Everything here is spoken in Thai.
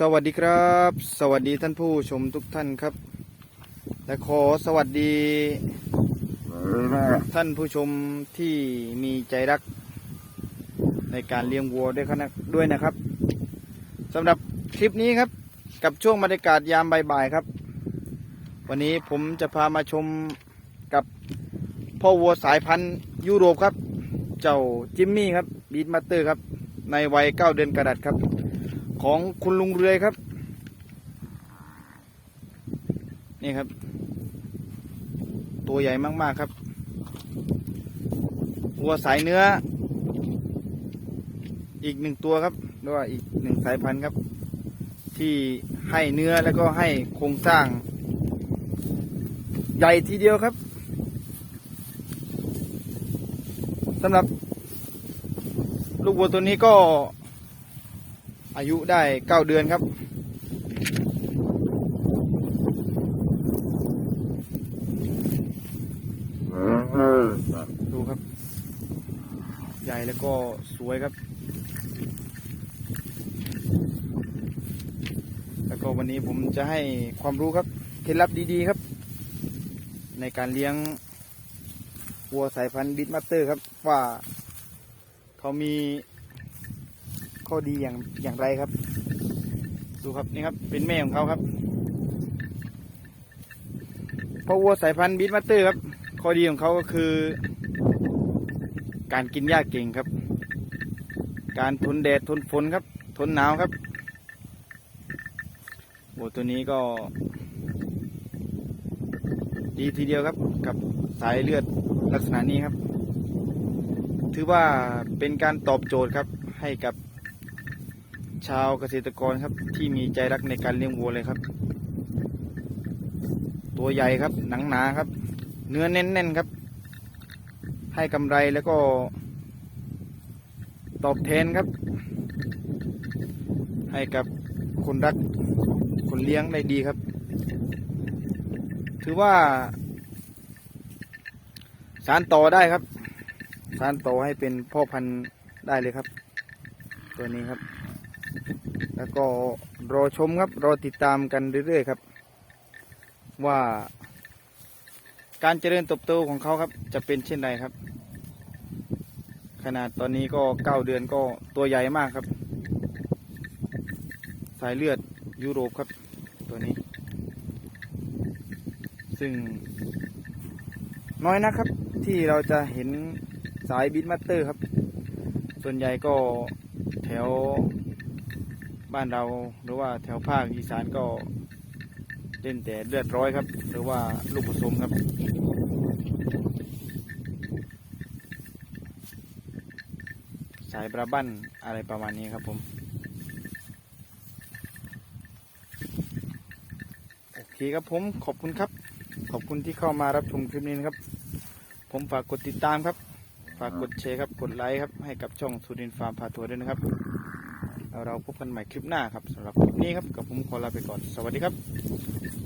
สวัสดีครับ สวัสดีท่านผู้ชมทุกท่านครับ และขอสวัสดี ท่านผู้ชมที่มีใจรัก ในการเลี้ยงวัวด้วยนะด้วยนะครับสำหรับคลิปนี้ครับ กับช่วงบรรยากาศยามบ่ายๆครับ วันนี้ผมจะพามาชมกับพ่อวัวสายพันธุ์ยุโรปครับ เจ้าจิมมี่ครับบีทมาสเตอร์ครับ ในวัยเก้าเดือนกระดัดครับ ของคุณลุงเรือยครับ นี่ครับ ตัวใหญ่มาก ๆ ครับวัวสายเนื้อ อีกหนึ่งตัวครับหรือว่าอีกหนึ่งสายพันธุ์ครับ ที่ให้เนื้อแล้วก็ให้โครงสร้าง ใหญ่ทีเดียวครับสำหรับลูกวัวตัวนี้ก็ อายุได้เก้าเดือนครับ ดูครับ ใหญ่แล้วก็สวยครับ แล้วก็วันนี้ผมจะให้ความรู้ครับ เคล็ดลับดีๆครับ ในการเลี้ยงวัวสายพันธุ์บิทมาสเตอร์ครับว่าเขามี ข้อดีอย่างอย่างไรครับ ดูครับนี่ครับเป็นแม่ของเขาครับพราะวัวสายพันธุ์บีทมาเตอร์ครับข้อดีของเขาก็คือ การกินหญ้าเก่งครับ การทนแดดทนฝนครับ ทนหนาวครับวัวตัวนี้ก็ ดีทีเดียวครับกับสายเลือดลักษณะนี้ครับ ถือว่าเป็นการตอบโจทย์ครับให้กับ ชาวเกษตรกรครับ ที่มีใจรักในการเลี้ยงวัวเลยครับ ตัวใหญ่ครับ หนังหนาครับ เนื้อแน่นๆครับ ให้กำไรแล้วก็ ตอบแทนครับ ให้กับคนรักคนเลี้ยงได้ดีครับ ถือว่า สารต่อได้ครับ สารต่อให้เป็นพ่อพันธุ์ได้เลยครับ ตัวนี้ครับ แล้วก็รอชมครับ รอติดตามกันเรื่อยๆครับ ว่าการเจริญเติบโตของเขาครับ จะเป็นเช่นไรครับ ขนาดตอนนี้ก็เก้าเดือนก็ตัวใหญ่มากครับ สายเลือดยุโรปครับ ตัวนี้ ซึ่ง น้อยนะครับ ที่เราจะเห็นสายบิทมัตเตอร์ครับ ส่วนใหญ่ก็แถว บ้านเราหรือว่าแถวภาคอีสานก็เล่นแต่เลือดร้อยครับ หรือว่าลูกผสมครับสายบราบันอะไรประมาณนี้ครับผมโอเคครับผมขอบคุณครับ ขอบคุณที่เข้ามารับชมคลิปนี้นะครับ ผมฝากกดติดตามครับ ฝากกดแชร์ครับ กดไลค์ครับ ให้กับช่องสุรินฟาร์มพาทัวร์ด้วยนะครับ เราพบกันใหม่คลิปหน้าครับสำหรับคลิปนี้ครับกับผมขอลาไปก่อนสวัสดีครับ